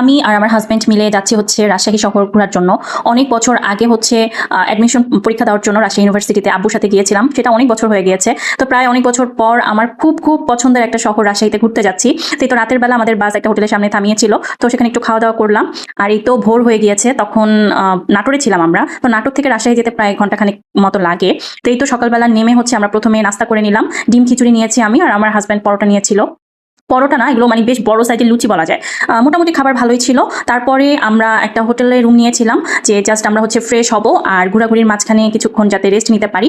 আমি আর আমার হাজব্যান্ড মিলে যাচ্ছি হচ্ছে রাজশাহী শহর ঘোরার জন্য। অনেক বছর আগে হচ্ছে অ্যাডমিশন পরীক্ষা দেওয়ার জন্য রাজশাহী ইউনিভার্সিটিতে আব্বুর সাথে গিয়েছিলাম। সেটা অনেক বছর হয়ে গিয়েছে। তো প্রায় অনেক বছর পর আমার খুব খুব পছন্দের একটা শহর রাজশাহীতে ঘুরতে যাচ্ছি। তো এই তো রাতের বেলা আমাদের বাস একটা হোটেলের সামনে থামিয়েছিল। তো সেখানে একটু খাওয়া দাওয়া করলাম। আর এই তো ভোর হয়ে গিয়েছে। তখন নাটোরে ছিলাম আমরা। তো নাটোর থেকে রাজশাহী যেতে প্রায় ঘন্টাখানেক মতো লাগে। তো এই তো সকালবেলা নেমে হচ্ছে আমরা প্রথমে নাস্তা করে নিলাম। ডিম খিচুড়ি নিয়েছি আমি আর আমার হাজব্যান্ড পরোটা নিয়েছিল। পরোটা না, এগুলো মানে বেশ বড় সাইজের লুচি বলা যায়। মোটামুটি খাবার ভালোই ছিল। তারপরে আমরা একটা হোটেলে রুম নিয়েছিলাম, যে জাস্ট আমরা হচ্ছে ফ্রেশ হব আর ঘোরাঘুরির মাঝখানে কিছুক্ষণ যাতে রেস্ট নিতে পারি।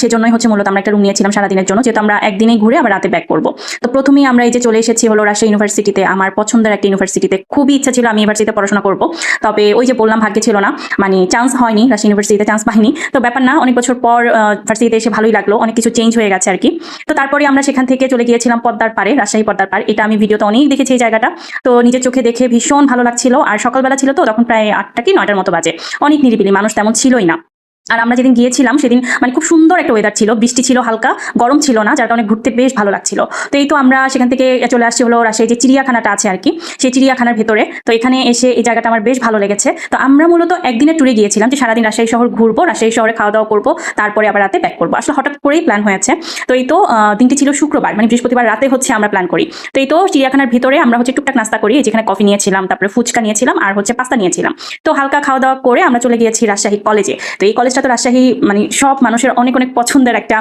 সেজন্যই হচ্ছে মূলত আমরা একটা রুম নিয়েছিলাম সারাদিনের জন্য, যেহেতু আমরা একদিনেই ঘুরে আবার রাতে ব্যাক করব। তো প্রথমেই আমরা এই যে চলে এসেছি হলো রাজশাহী ইউনিভার্সিটিতে আমার পছন্দের একটা ইউনিভার্সিটিতে খুবই ইচ্ছা ছিল আমি ইউনিভার্সিটিতে পড়াশোনা করব। তবে ওই যে বললাম, ভাগ্যে ছিল না। মানে চান্স হয়নি, রাজশাহী ইউনিভার্সিটিতে চান্স পাইনি। তো ব্যাপার না, অনেক বছর পর ইউনিভার্সিটিতে এসে ভালোই লাগল, অনেক কিছু চেঞ্জ হয়ে গেছে আর কি। তো তারপরে আমরা সেখান থেকে চলে গিয়েছিলাম পদ্মার পারে রাজশাহী পদ্মার পাড় এটা আমি ভিডিওতে অনেক দেখেছি এই জায়গাটা। তো নিজের চোখে দেখে ভীষণ ভালো লাগছিল। আর সকালবেলা ছিল তো, তখন প্রায় আটটা কি নয়টার মতো বাজে। অনেক নিরিবিলি, মানুষ তেমন ছিলই না। আর আমরা যেদিন গিয়েছিলাম, সেদিন মানে খুব সুন্দর একটা ওয়েদার ছিল। বৃষ্টি ছিল হালকা, গরম ছিল না, যার কারণে ঘুরতে বেশ ভালো লাগছিল। তো এই তো আমরা সেখান থেকে চলে আসছি হলো রাজশাহী যে চিড়িয়াখানাটা আছে আর কি, সেই চিড়িয়াখানার ভেতরে। তো এখানে এসে এই জায়গাটা আমার বেশ ভালো লেগেছে। তো আমরা মূলত একদিনের ট্যুরে গিয়েছিলাম যে সারাদিন রাজশাহী শহর ঘুরবো, রাজশাহী শহরে খাওয়া দাওয়া করব, তারপরে আবার রাতে ব্যাক করব। আসলে হঠাৎ করেই প্ল্যান হয়েছে। তো এই তো দিনটি ছিল শুক্রবার মানে বৃহস্পতিবার রাতে হচ্ছে আমরা প্ল্যান করি। তো এই তো চিড়িয়াখানার ভিতরে আমরা হচ্ছে টুকটাক নাস্তা করি যেখানে কফি নিয়েছিলাম, তারপরে ফুচকা নিয়েছিলাম, আর হচ্ছে পাস্তা নিয়েছিলাম। তো হালকা খাওয়া দাওয়া করে আমরা চলে গিয়েছি রাজশাহী কলেজে তো এই কলেজটা তো রাজশাহী মানে সব মানুষের অনেক অনেক পছন্দের একটা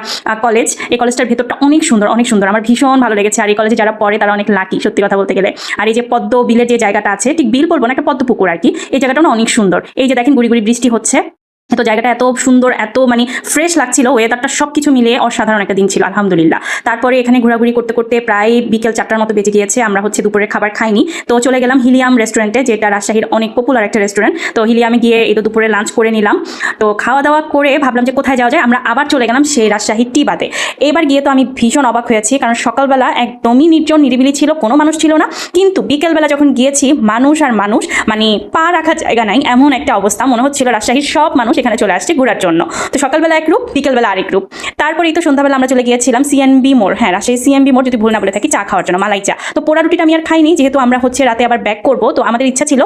কলেজ এই কলেজটার ভেতরটা অনেক সুন্দর অনেক সুন্দর। আমার ভীষণ ভালো লেগেছে। আর এই কলেজে যারা পড়ে, তারা অনেক লাকি সত্যি কথা বলতে গেলে। আর এই যে পদ্ম বিলের যে জায়গাটা আছে, ঠিক বিল বলব না, একটা পদ্ম পুকুর আর কি। এই জায়গাটা অনেক সুন্দর। এই যে দেখেন গুড়ি গুড়ি বৃষ্টি হচ্ছে। তো জায়গাটা এত সুন্দর, এত মানে ফ্রেশ লাগছিল ওয়েদারটা সব কিছু মিলিয়ে অসাধারণ একটা দিন ছিল, আলহামদুলিল্লাহ। তারপরে এখানে ঘোরাঘুরি করতে করতে প্রায় বিকেল চারটার মতো বেজে গিয়েছে, আমরা হচ্ছে দুপুরের খাবার খাইনি। তো চলে গেলাম হিলিয়াম রেস্টুরেন্টে যেটা রাজশাহীর অনেক পপুলার একটা রেস্টুরেন্ট তো হিলিয়ামে গিয়ে এই তো দুপুরে লাঞ্চ করে নিলাম। তো খাওয়া দাওয়া করে ভাবলাম যে কোথায় যাওয়া যায়, আমরা আবার চলে গেলাম সেই রাজশাহী টি বাদে এবার গিয়ে তো আমি ভীষণ অবাক হয়েছি কারণ সকালবেলা একদমই নির্জন, নিরিবিলি ছিল, কোনো মানুষ ছিল না। কিন্তু বিকেলবেলা যখন গিয়েছি, মানুষ আর মানুষ মানে পা রাখার জায়গা নাই, এমন একটা অবস্থা, মনে হচ্ছিল রাজশাহীর সব মানুষ এখানে চলে আসছে ঘোরার জন্য। তো সকালবেলা এক রূপ, বিকেলবেলা আরেক রূপ। তারপরেই তো সন্ধ্যাবেলা আমরা চলে গিয়েছিলাম সিএনবি মোড় হ্যাঁ রাজশাহী সিএনবি মোড় যদি ভুল না বলে থাকি, চা খাওয়ার জন্য, মালাই চা। তো পোড়া রুটিটা আমি আর খাইনি, যেহেতু আমরা হচ্ছে রাতে আবার ব্যাক করব, তো আমাদের ইচ্ছা ছিল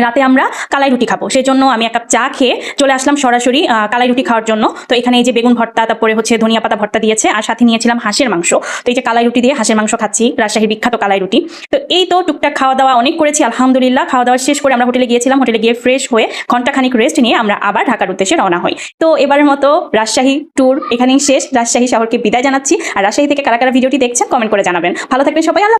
রাতে আমরা কালাই রুটি খাব। সেই জন্য আমি এক কাপ চা খেয়ে চলে আসলাম সরাসরি কালাই রুটি খাওয়ার জন্য। তো এখানে এই যে বেগুন ভর্তা, তারপরে হচ্ছে ধনিয়া পাতা ভর্তা দিয়েছে, আর সাথে নিয়েছিলাম হাঁসের মাংস। তো এই যে কালাই রুটি দিয়ে হাঁসের মাংস খাচ্ছি, রাজশাহীর বিখ্যাত কালাই রুটি। তো এই তো টুকটাক খাওয়া দাওয়া অনেক করেছি, আলহামদুলিল্লাহ। খাওয়া দাওয়া শেষ করে আমরা হোটেলে গিয়েছিলাম, হোটেলে গিয়ে ফ্রেশ হয়ে ঘন্টাখানিক রেস্ট নিয়ে আমরা আবার ঢাকার উদ্দেশ্যে রওনা হই। তো এবারের মতো রাজশাহী ট্যুর এখানেই শেষ। রাজশাহী শহরকে বিদায় জানাচ্ছি। আর রাজশাহী থেকে কারা কারা ভিডিওটি দেখছেন কমেন্ট করে জানাবেন। ভালো থাকবেন সবাই